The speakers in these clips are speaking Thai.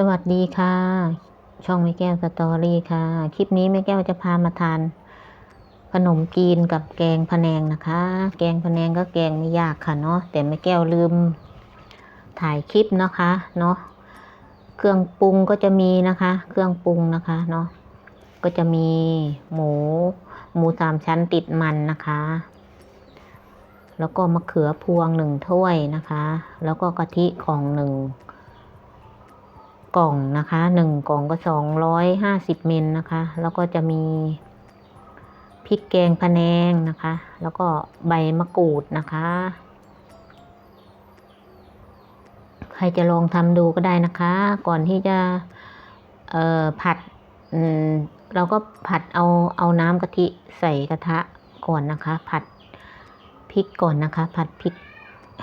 สวัสดีค่ะ ช่องแม่แก้วสตอรี่ค่ะ คลิปนี้แม่แก้วจะพามาทาน ขนมจีนกับแกงพะแนงนะคะ แกงพะแนงก็แกงไม่ยากค่ะเนาะแต่แม่แก้วลืมถ่ายคลิปนะคะเนาะเครื่องปรุงก็จะมีนะคะ เครื่องปรุงนะคะเนาะก็จะมีหมู หมูสามชั้นติดมันนะคะ แล้วก็มะเขือพวงหนึ่งถ้วยนะคะ แล้วก็กะทิของหนึ่ง กล่องนะคะหนึ่งกล่องก็สองร้อยห้าสิบเมลนะคะ แล้วก็จะมีพริกแกงพะแนงนะคะ แล้วก็ใบมะกรูดนะคะ ใครจะลองทำดูก็ได้นะคะ ก่อนที่จะเอ่อผัดอืมเราก็ผัดเอาเอาน้ำกะทิใส่กระทะก่อนนะคะ ผัดพริกก่อนนะคะ ผัดพริก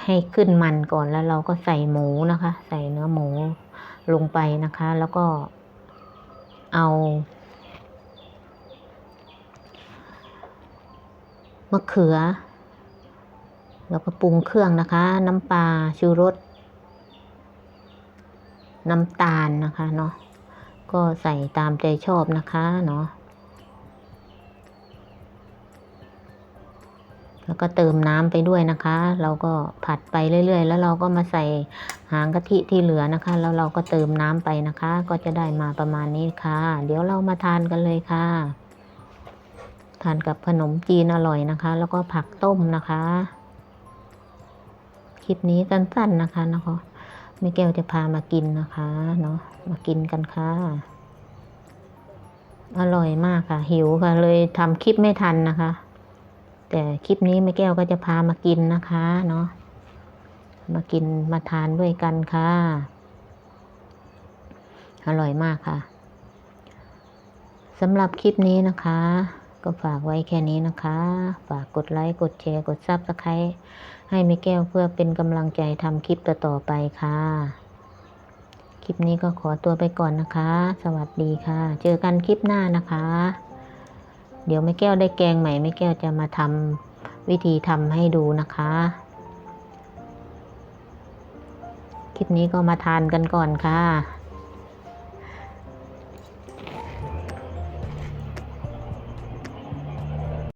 ให้ขึ้นมันก่อนแล้วเราก็ใส่หมูนะคะ ใส่เนื้อหมู ลงไปนะคะ แล้วก็เอามะเขือ แล้วก็ปรุงเครื่องนะคะ น้ำปลาชูรส น้ำตาลนะคะเนาะก็ใส่ตามใจชอบนะคะเนาะ แล้วก็เติมน้ำไปด้วยนะคะ เราก็ผัดไปเรื่อย ๆ แล้วเราก็มาใส่หางกะทิที่เหลือนะคะ แล้วเราก็เติมน้ำไปนะคะ ก็จะได้มาประมาณนี้ค่ะ เดี๋ยวเรามาทานกันเลยค่ะ ทานกับขนมจีนอร่อยนะคะ แล้วก็ผักต้มนะคะ คลิปนี้สั้นๆนะคะนะคะแม่แก้วจะพามากินนะคะเนาะมากินกันค่ะ อร่อยมากค่ะ หิวค่ะ เลยทำคลิปไม่ทันนะคะ แต่คลิปนี้แม่แก้วก็จะพามากินนะคะเนาะมากินมาทานด้วยกันค่ะ อร่อยมากค่ะสำหรับคลิปนี้นะคะ ก็ฝากไว้แค่นี้นะคะ ฝากกดไลค์กดแชร์กดซับสไครต์ให้แม่แก้วเพื่อเป็นกำลังใจทำคลิปต่อๆไปค่ะคลิปนี้ก็ขอตัวไปก่อนนะคะ สวัสดีค่ะ เจอกันคลิปหน้านะคะ เดี๋ยวแม่แก้วได้แกงใหม่แม่แก้วจะมาทำวิธีทำให้ดูนะคะ คลิปนี้ก็มาทานกันก่อนค่ะ